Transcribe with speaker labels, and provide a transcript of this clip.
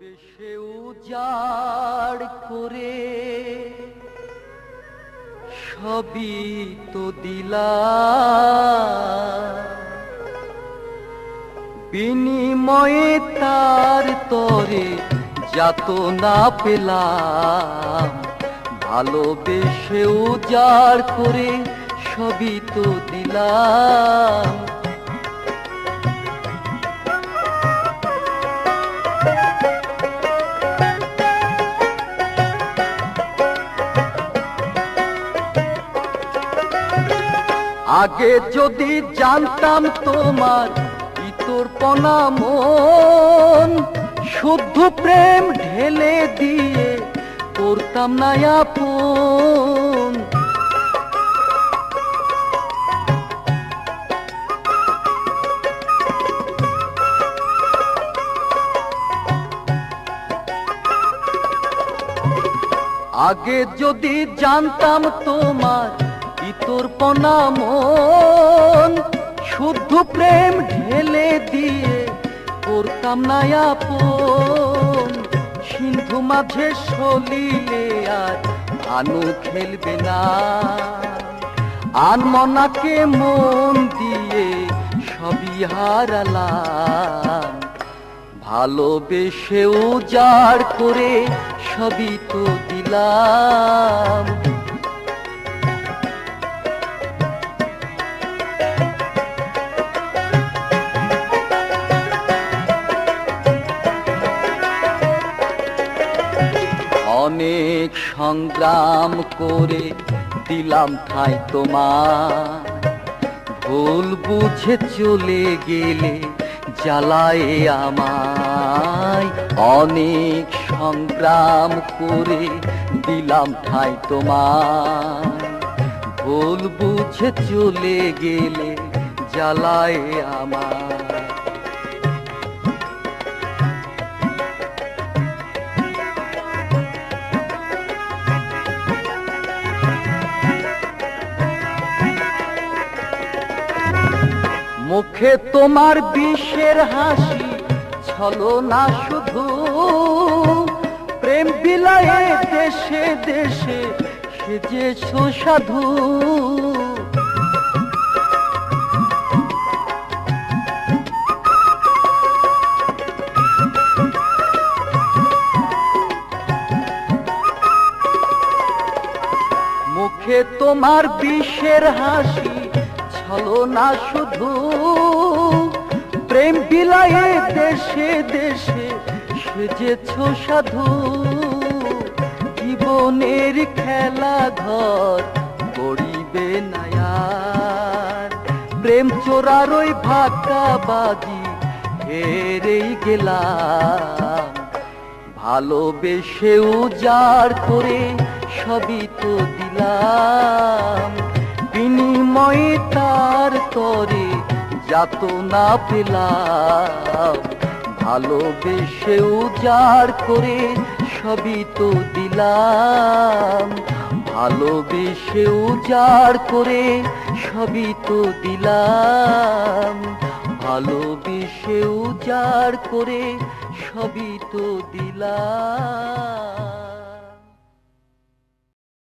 Speaker 1: বেশে উজাড় করে সবই তো দিলা বিনিময়ে তার তরে যাত না পেলাম। ভালোবেসে উজাড় করে সবই তো দিলাম। আগে যদি জানতাম তোমার ইতর পনা মন, শুদ্ধ প্রেম ঢেলে দিয়ে করতাম না আপন। আগে যদি জানতাম তোমার ইতর পনা মন, শুদ্ধ প্রেম ঢেলে দিয়ে করতাম না আপন। সিন্ধু মাঝে সলিলে আর ভানু খেলবে না। আর মনাকে মন দিয়ে সবই হারালাম। ভালোবেসে উজাড় করে সবই তো দিলাম। অনেক সংগ্রাম করে দিলাম ঠাই তোমার। ভুল বুঝে চলে গেলে জ্বালায় আমায়। অনেক সংগ্রাম করে দিলাম ঠাই তোমার। ভুল বুঝে চলে গেলে জ্বালায় আমায়। মুখে তোমার বিষের হাসি, ছলো না শুধু। প্রেম বিলায়ে দেশে দেশে সেজেছ সাধু। মুখে তোমার বিষের হাসি ছলো না শুধু প্রেম বিলায়ে দেশে দেশে সেজেছ সাধু। জীবনের খেলা ঘর গড়িবে নায়ার। প্রেম চোরার ওই ভাগ্যা বাজি হেরেই গেলাম। ভালোবেসে উজাড় করে সবই তো দিলাম। বিনিময়ে যাত না পেলাম। ভালোবেসে উজাড় করে সবই তো দিলাম। ভালোবেসে উজাড় করে সবই তো দিলাম। ভালোবেসে উজাড় করে সবই তো দিলাম।